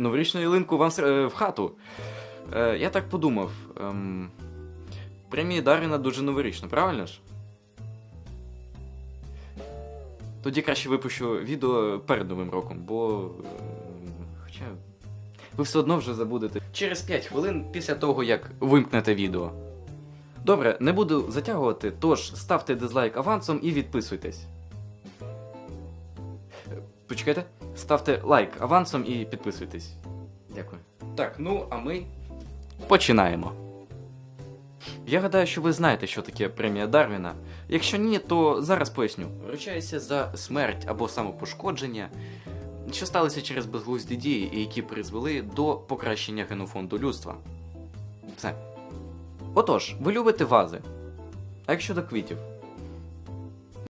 Новорічну ялинку вам е, в хату. Е, я так подумав. Ем, премія Дарвіна дуже новорічна, правильно ж? Тоді краще випущу відео перед Новим роком, бо. е, Хоча. Ви все одно вже забудете. Через 5 хвилин після того, як вимкнете відео. Добре, не буду затягувати, тож ставте дизлайк авансом і відписуйтесь. Почекайте, ставте лайк авансом і підписуйтесь. Дякую. Так, ну а ми починаємо. Я гадаю, що ви знаєте, що таке премія Дарвіна. Якщо ні, то зараз поясню. Вручається за смерть або самопошкодження, що сталося через безглузді дії, і які призвели до покращення генофонду людства. Все. Отож, ви любите вази. А як щодо квітів?